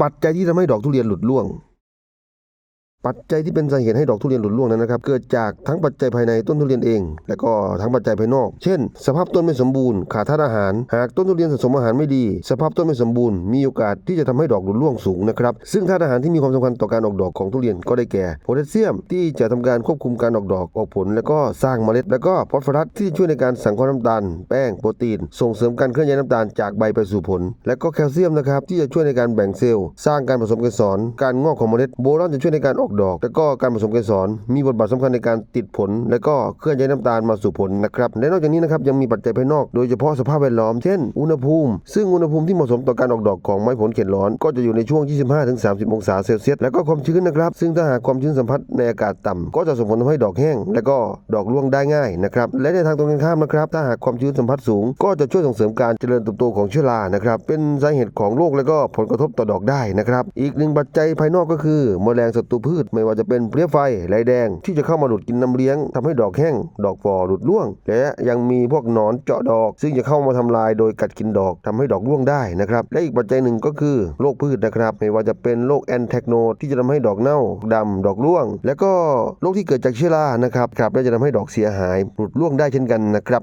ปัจจัยที่ทำให้ดอกทุเรียนหลุดร่วง ปัจจัยที่เป็นสาเหตุให้ดอกทุเรียนหลุดร่วงนั้นนะครับ เกิดจากทั้งปัจจัยภายในต้นทุเรียนเอง และก็ทั้งปัจจัยภายนอก เช่น สภาพต้นไม่สมบูรณ์ ขาดธาตุอาหาร หากต้นทุเรียนสะสมอาหารไม่ดี สภาพต้นไม่สมบูรณ์ มีโอกาสที่จะทำให้ดอกหลุดร่วงสูงนะครับ ซึ่งธาตุอาหารที่มีความสำคัญต่อการออกดอกของทุเรียนก็ได้แก่ โพแทสเซียมที่จะทำการควบคุมการออกดอก ออกผล และก็สร้างเมล็ด และก็ฟอสฟอรัสที่ช่วยในการสังเคราะห์น้ำตาล แป้ง โปรตีน ส่งเสริมการเคลื่อนย้ายน้ำตาลจากใบไปสู่ผล และก็แคลเซียมนะครับที่จะช่วยในการแบ่งเซลล์ สร้างการผสมเกสร การงอกของเมล็ด โบรอนจะช่วยในการออกดอก และก็การผสมเกสรมีบทบาทสำคัญในการติดผล และก็เคลื่อนย้ายน้ำตาลมาสู่ผลนะครับและนอกจากนี้นะครับยังมีปัจจัยภายนอก โดยเฉพาะสภาพแวดล้อมเช่นอุณหภูมิ ซึ่งอุณหภูมิที่เหมาะสมต่อการออกดอกของไม้ผลเข็นร้อน ก็จะอยู่ในช่วง 25-30 องศาเซลเซียสและก็ความชื้นนะครับ ซึ่งถ้าหากความชื้นสัมผัสในอากาศต่ำก็จะส่งผลทำให้ดอกแห้ง และก็ดอกร่วงได้ง่ายนะครับและในทางตรงกันข้ามนะครับถ้าหากความชื้นสัมผัสสูง ก็จะช่วยส่งเสริมการเจริญเติบโตของเชื้อรานะครับเป็นสาเหตุของโรคและก็ผลกระทบต่อดอกได้นะครับอีกหนึ่งปัจจัยภายนอกก็คือแมลงศัตรูพืชไม่ว่าจะเป็นเพลี้ยไฟลายแดง ที่จะเข้ามาดูดกินน้ำเลี้ยงทำให้ดอกแห้ง ดอกฟอหลุดร่วง และยังมีพวกหนอนเจาะดอก ซึ่งจะเข้ามาทำลายโดยกัดกินดอกทำให้ดอกร่วงได้นะครับและอีกปัจจัยหนึ่งก็คือโรคพืชนะครับไม่ว่าจะเป็นโรคแอนแทกโนที่จะทำให้ดอกเน่าดำดอกร่วง และก็โรคที่เกิดจากเชื้อรานะครับครับและจะทำให้ดอกเสียหายหลุดร่วงได้เช่นกันนะครับ